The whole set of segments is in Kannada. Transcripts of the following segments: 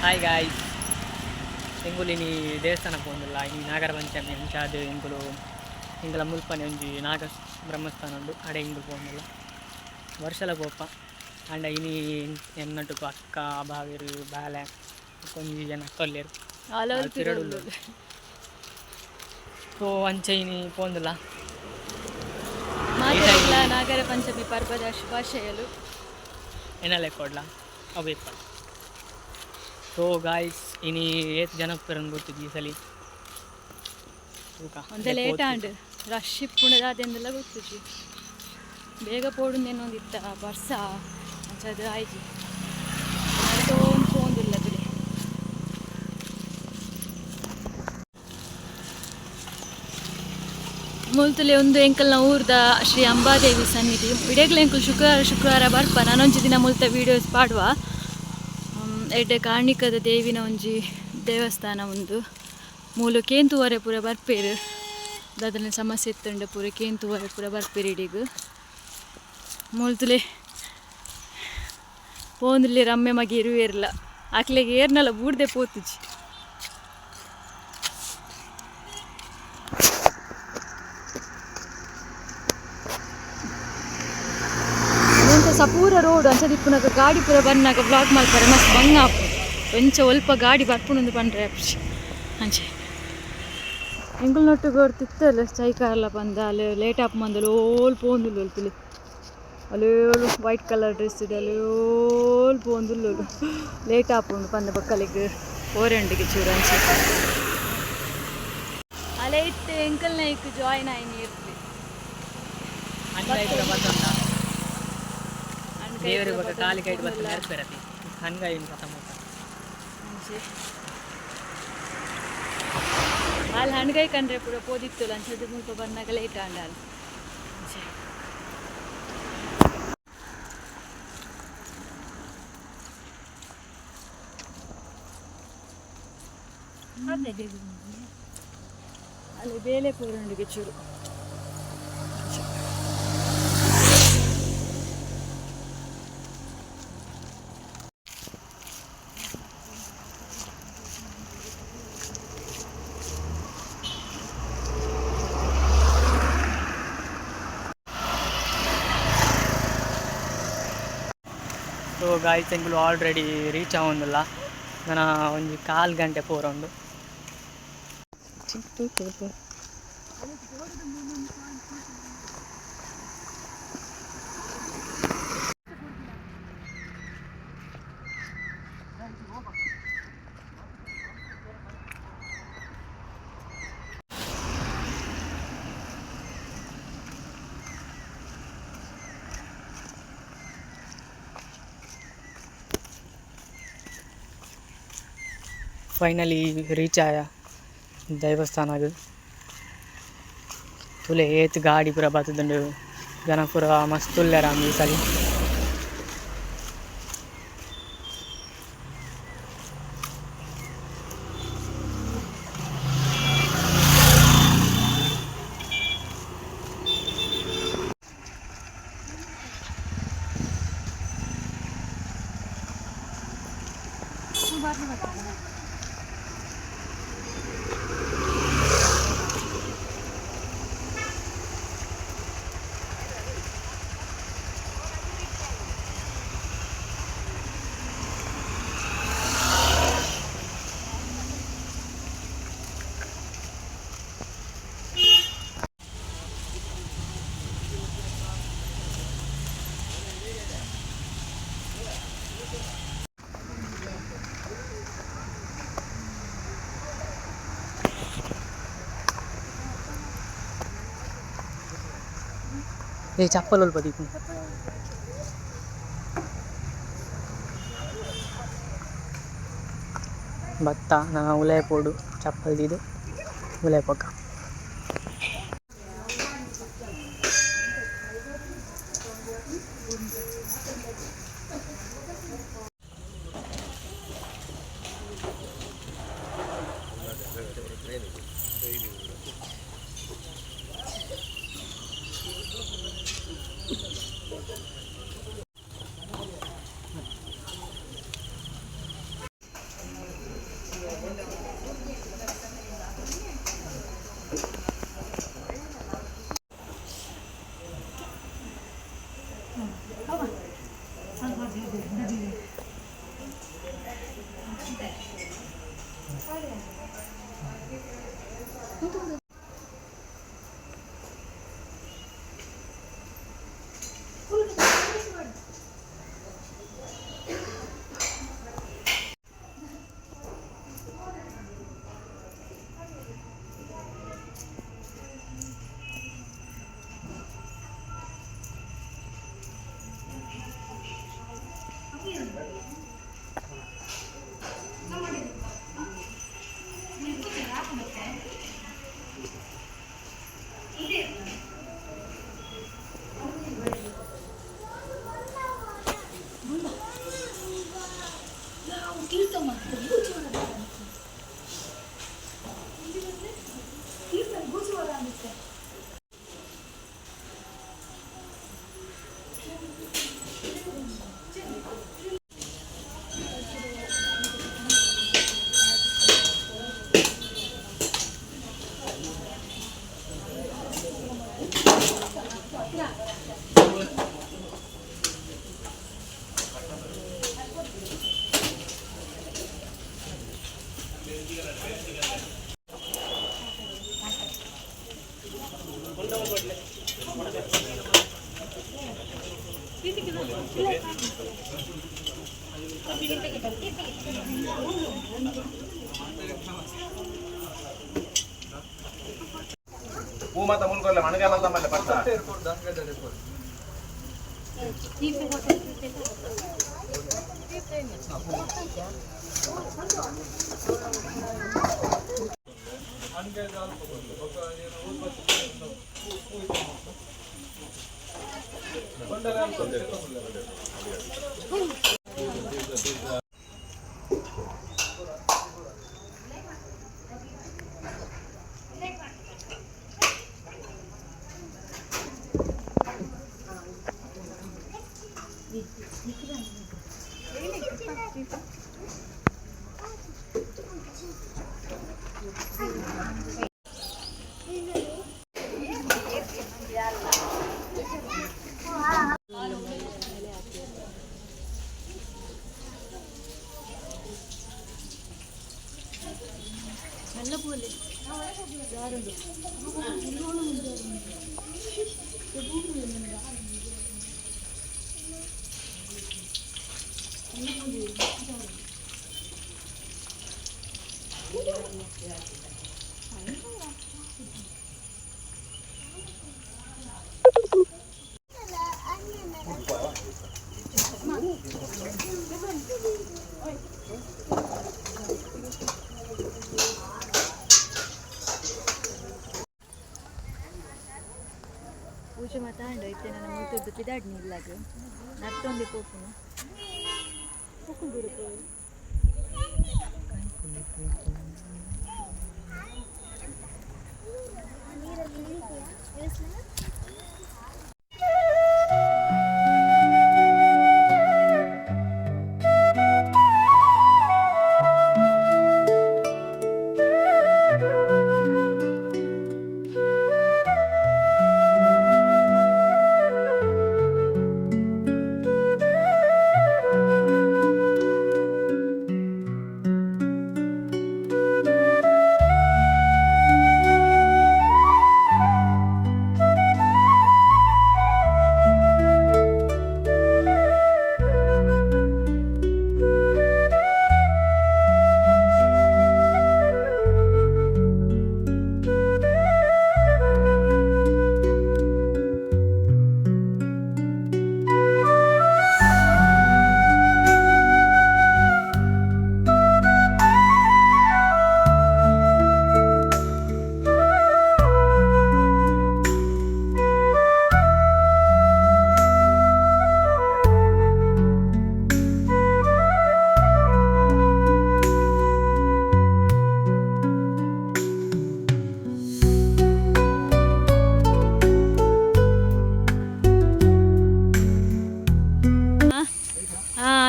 ಹಾಯ್ ಗಾಯ್ಸ್ ನೀ ದೇವಸ್ಥಾನಕ್ಕೆ ಬಂದಿಲ್ಲ ಈ ನಾಗರ ಪಂಚಮಿ ಅಂಚಾದ್ ಎಂಗುಲು ಎಂಗಳ ಮುಲ್ಪನೆ ಒಂಜಿ ನಾಗ ಬ್ರಹ್ಮಸ್ಥಾನ ಉಂಡು ಅಡೆ ಎಂಗುಲು ಬಂದಿಲ್ಲ ವರ್ಷಲ ಗೋಪ ಆಂಡ ಇನಿ ಎನ್ನಟುಕು ಅಕ್ಕ ಬಾವಿರು ಬಾಲೆ ಕೊಂಜಿ ಜನ ಕೊಲ್ಲೇರು ತಿರಡು ಸೊ ಅಂಚೆ ಇನಿ ಪೋಂದಿಲ್ಲ ನಾಗರ ಪಂಚಮಿ ಪರ್ವದ ಶುಭಾಶಯಲು ಎನ್ನಲೆ ಕೊಡ್ಲ ಅವೇಪ ಸೊ ಗಾಯ್ಸ್ ಇನಿ ಏತ್ ಜನ ಪೇರನ್ ಗೊತ್ತಿದ್ದು ಈ ಸಲಿ. ಒಂದೇ ಲೇಟ್ ಆಂಡ್ ರಶ್ ಇಪ್ಪುಂಡದಾದೆಂದೆಲ್ಲ ಗೊತ್ತುಜಿ ಬೇಗ ಪೋಡುಂದೇನೊಂದಿತ್ತ ಬರ್ಸ ಅಂಚದು ಆಯ್ಜಿ ಒಂದು ಇಲ್ಲ ಬಿಡಿ ಮುಲ್ತಲೆ ಒಂದು ಎಂಕಲ್ನ ಊರ್ದ ಶ್ರೀ ಅಂಬಾದೇವಿ ಸನ್ನಿಧಿ. ಇಡೇಗ್ಲ ಎಂಕಲ್ ಶುಕ್ರವಾರ ಶುಕ್ರವಾರ ಬರ್ಪ. ನಾನೊಂಜಿ ದಿನ ಮುಲ್ತ ವೀಡಿಯೋಸ್ ಪಾಡುವ. ಎಡ್ಡೆ ಕಾರ್ಣಿಕದ ದೇವಿನ ಒಂಜಿ ದೇವಸ್ಥಾನ ಉಂದು ಮೂಲು ಕೇಂತುವರೆ ಪೂರ ಬರ್ಪೇರು. ದಾದನ ಸಮಸ್ಯೆ ಇತ್ತಂಡ ಪೂರ ಕೇಂತುವರೆ ಪೂರ ಬರ್ಪೇರು ಇಡೀಗ. ಮೂಲ್ತುಲೆ ಪೋಂದುಲೆ ರಮ್ಮೆ ಮಗಿ ಇರುವೇರ್ಲ. ಆಕ್ಲೆಗೆ ಏರ್ನಲ್ಲ ಬೂಡ್ದೆ ಪೋತುಜಿ ಎಂತ ಸಪೂರ ರೋಡ್ ಅಂಚ ದಿಪ್ಪುನಾಗ ಗಾಡಿ ಪೂರ ಬಂದಾಗ ಬ್ಲಾಕ್ ಮಾಡ್ತಾರೆ ಮಸ್ತ್ ಬಂಗ ಆಪು ಒಂಚ ಒಲ್ಪ ಗಾಡಿ ಬರ್ಪುನೊಂದು ಬಂದ್ರೆ ಅಪ್ಸಿ ಅಂಚೆ ಎಂಕಲ್ ನೊಟ್ಟು ಗೊತ್ತಿತ್ತಲ್ಲ ಚೈಕಾರಲ್ಲ ಬಂದ ಅಲ್ಲಿ ಲೇಟ್ ಆಪ್ ಮಂದಲು ಓಲ್ ಪೋಂದುಲ್ಲು ಒಲ್ಪಿಲಿ ಅಲ್ಲಿ ವೈಟ್ ಕಲರ್ ಡ್ರೆಸ್ ಇದೆ ಅಲ್ಲಿ ಓಲ್ ಪೋಂದುಲ್ಲು ಲೇಟ್ ಆಪುಂಡು ಪಂದ ಬಕ್ಕಲಿಗೆ ಓರೆಂಡಿಗೆ ಚೂರು ಅಂಚೆ ಅಲೆ ಇಟ್ಟು ಎಂಕಲ್ನ ಇಕ್ಕು ಜಾಯ್ನ್ ಆಯ್ನಿ ಇರ್ಲಿ ಹಂಗಾಯ್ತು ಬರ್ತಂತ ದೇವರ ಬಗ್ಗೆ ಕಾಲಿ ಕೈಟ್ ಬರ್ತಾನೆ ನೆರಪೇರತಿ ಹಂಗಾಯಿ ಕಥ ಮಾತ ಅಲ್ಲಿ ಹಣ್ಗಾಯಿ ಕಂಡ್ರೆ ಪೂರ ಪೋದಿತ್ತು ಲಂಚದ ಮುಲ್ಪ ಬಂದಾಗ ಲೇಟ್ ಆಂಡ ಅಲ್ಲಿ ಅಲ್ಲಿ ಬೇಲೆ ಪೂರಂಡಿಗೆ ಸೊ ಗಾಯ್ಸ್ ಆಲ್ರೆಡಿ ರೀಚ್ ಆಗೊಂದಿಲ್ಲ ನಾನು ಒಂಜಿ ಕಾಲು ಗಂಟೆ ಪೂರ ಉಂಡು ಫೈನಲಿ ರೀಚ್ ಆಯ ದೇವಸ್ಥಾನಗ್ ತುಲೆ ಏತ್ ಗಾಡಿ ಪೂರ ಬತ್ತದುಂಡು ಜನ ಪೂರ ಮಸ್ತ್ ಉಲ್ಲೆರ ಈ ಸಲಿ ఏ చప్పలు పదికు ಭತ್ತ ನಾ ಉಲಾಯ ಪೋಡು ಚಪ್ಪಲ್ 嗯，老板。ಮಾತ ಮುನ್ಕೊಲ್ಲ ಮಣಗಾಲ ಅಂತ ಮಲ್ಲ പോലെ పిదాడు నీళ్ళకి నడుతుంది కోకును కోకును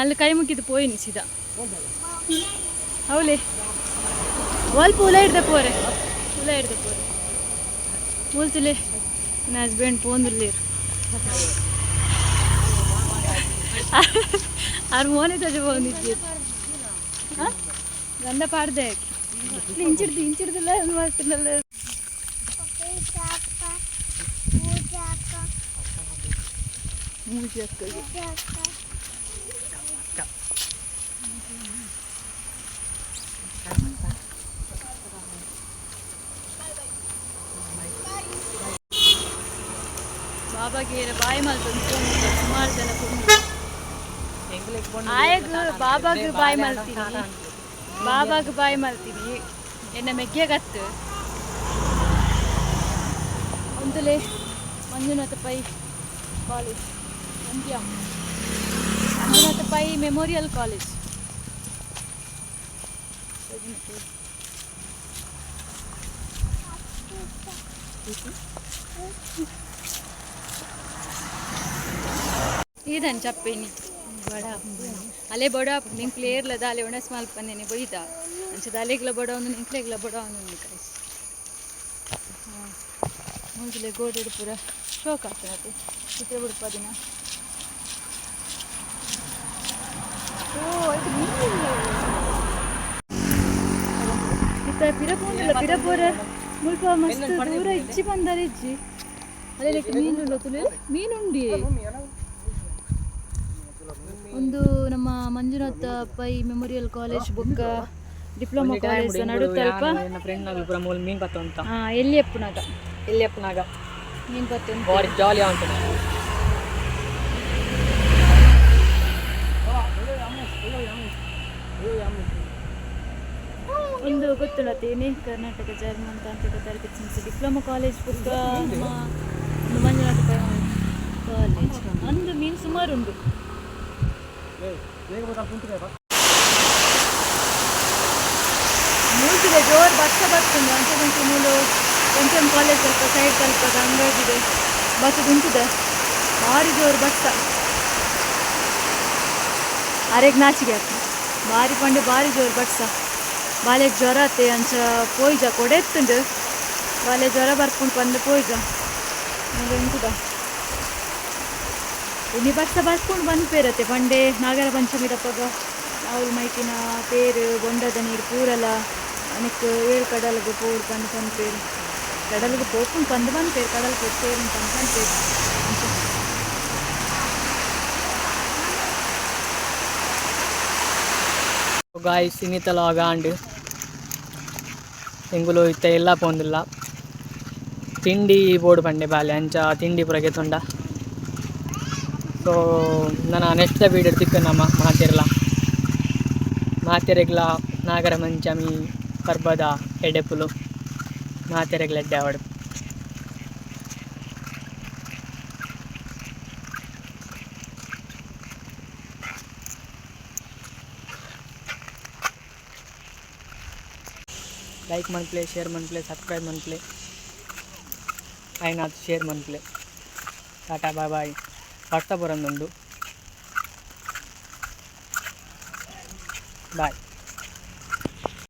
ಅಲ್ಲಿ ಕೈ ಮುಗಿದು ಪೋಯಿನಿ ಸೀದಾ ಹೌಲೆ ಒಲ್ಪ ಉಲ ಹಿಡ್ದೆ ಪೋರೆ ಉಲ ಹಿಡ್ದೆ ಪೋರೆ ಮೂಲ್ತಿಲೆ ನನ್ನ ಹಸ್ಬೆಂಡ್ ಪೋಂದಿರ್ಲಿ ಅವ್ರ ಮೋನೆ ತಜ ಬಂದಿದ್ದೆ ಗಂಧ ಪಾಡ್ದೆ ಇಂಚಿಡ್ದು ಇಂಚಿಡ್ದಿಲ್ಲ ಮಾಡ್ತಿಲ್ಲ ಮೂಜಿ ಅಕ್ಕಗೆ ಬಾಬಾಗೆ ಬಾಯಿ ಮಲ್ತೊಂದು ಸುಮಾರು ಜನ ಕುಂದು ಹೆಂಗ್ ಆಯಗ್ ಬಾಬಾಗ್ ಬಾಯ್ ಮಲ್ತೀನಿ ಬಾಬಾಗ್ ಬಾಯ್ ಮಲ್ತೀನಿ ಎನ್ನ ಮೆಗ್ಗೆ ಗತ್ತು ಒಂದುಲೆ Manjunatha Pai college Mandya Manjunatha Pai memorial college ಇದನ್ ಚಪ್ಪೇನಿ ಬಡ ಅಲೆ ಬಡ ನಿಂಗೆ ಪ್ಲೇಯರ್ಲ ದಾಲೆ ಒಣ ಸ್ಮಾಲ್ ಪನ್ನೇನೆ ಬೈದ ಅಂಚೆ ದಾಲೆಗ್ಲ ಬಡ ಒಂದು ನಿಂಕ್ಲೆಗ್ಲ ಬಡ ಒಂದು ನಿಂಕಾಯ್ಸ್ ಮೂಂಜಿಲೆ ಗೋಡೆ ಪೂರ ಶೋಕ್ ಆಗ್ತದೆ ಅದು ಚಿತ್ರ ಬಿಡ್ಪದಿನ ಓ ಇದು ನೀರಿಲ್ಲ ಪಿರಪೋಂದಿಲ್ಲ ಮುಲ್ಪ ಮಸ್ತ್ ದೂರ ಇಜ್ಜಿ ಬಂದಾರೆ ಇಜ್ಜಿ ಅಲ್ಲೇ ಮೀನು ಮೀನುಂಡಿ ಒಂದು ನಮ್ಮ ಮಂಜುನಾಥ ಪೈ ಮೆಮೋರಿಯಲ್ ಕಾಲೇಜ್ ಬುಕ್ಕ ಡಿಪ್ಲೊಮಾ ಕಾಲೇಜ್ ನಡು ನನ್ನ ಫ್ರೆಂಡ್ ನಾಗ ಪೂರ ಮೂಲ ಮೀನ್ ಬತ್ತ ಅಂತ. ಹಾ ಎಲ್ಲಿ ಅಪ್ಪನಾಗ ಎಲ್ಲಿ ಅಪ್ಪನಾಗ ನೀನು ಬರ್ತೇನೆ ಬಾರಿ ಜಾಲಿ ಅಂತ ಒಂದು ಗೊತ್ತುಳತ್ತೇನೆ ಕರ್ನಾಟಕ ಜರ್ಮನ್ ಅಂತ ಸಂಸ್ಥೆ ಡಿಪ್ಲೊಮಾ ಕಾಲೇಜ್ ಬುಕ್ಕ ಮಂಜುನಾಥ ಪೈ ಕಾಲೇಜ್ ಅಂದು ಮೀನು ಸುಮಾರು ಉಂಟು ಮೂಲ್ತಿದೆ ಜೋರು ಬಸ್ಸ ಬರ್ತುಂಡು ಅಂಚೆ ಮುಂಚೆ ಮೂಲು ಎಂ ಕಾಲೇಜ್ ಸ್ವಲ್ಪ ಸೈಡ್ ತಲುಪದ, ಹಂಗಾಗಿದೆ. ಬಸ್ ಉಂಟುದೆ ಭಾರಿ ಜೋರು ಬಸ್ಸ ಅರೆಗ್ ನಾಚಿಗೆ ಆಗ್ತದೆ ಭಾರಿ ಪಂಡೆ ಭಾರಿ ಜೋರು ಬಟ್ಸ ಬಾಲೆ ಜ್ವರ ಆತೆ ಅಂಚ ಪೋಯ್ಜ ಕೊಡೆ ಎತ್ತುಂಡು ಬಾಲೆ ಜ್ವರ ಬರ್ಕೊಂಡು ಬಂದು ಪೋಯ್ಜ. ಆಮೇಲೆ ಇನ್ನು ಬಟ್ಸ ಬರ್ಕೊಂಡು ಬಂದು ಪೇರತ್ತೆ. ಪಂಡೆ, ನಾಗರ ಪಂಚಮಿ ತಪ್ಪಗ ಅವ್ರ ಮೈಕಿನ ತೇರು ಬೊಂಡದ ನೀರು ಪೂರಲ ಅನಕ್ಕೆ ಏಳು ಕಡಲಿಗೆ ಪೂರ್ ಬಂದು ಬಂದು ಪೇರು. ಕಡಲ್ಗೆ ಪೋಕೊಂಡು ಬಂದು ಬಂದು ಪೇರು. ಕಡಲ್ ಪೋದು ಪೇರು ಬಂದು ಬಂದು ಪೇರು. ಗಾಯ್ಸ್, ಇನ್ನಿತಲ ಗಾಂಡ್. ಇತ್ತ ಎಲ್ಲ ಪೋಂದಿಲ್ಲ. ತಿಂಡಿ ಬೋರ್ಡ್ ಪಂಡೆ ಬಾಲೆ. ಅಂಚ ತಿಂಡಿ ಪುರಗೆ ತೊಂಡ ಸೊ ನನ್ನ ನೆಕ್ಸ್ಟ್ ವೀಡಿಯೋ ತಿಕ್ಕ ನಮ್ಮ ಮಾತಿರಲ್ಲ ಮಾತೆರೆಗ್ಲ ನಾಗರ ಮಂಚಮಿ ಪರ್ಬದ ಎಡೆಪುಲು ಮಾತೆರೆಗ್ಲ ಎಡ್ಡೆ ಅವಡು like ಮನ್ಪ್ಲೆ share ಮನ್ಪ್ಲೆ subscribe ಮನ್ಪ್ಲೆ ಆಯ್ನಾಥ್ share ಮನ್ಪ್ಲೆ Tata ಬಾಯ್ ಬಾಯ್ అక్టోబర్ నుండు. బాయ్.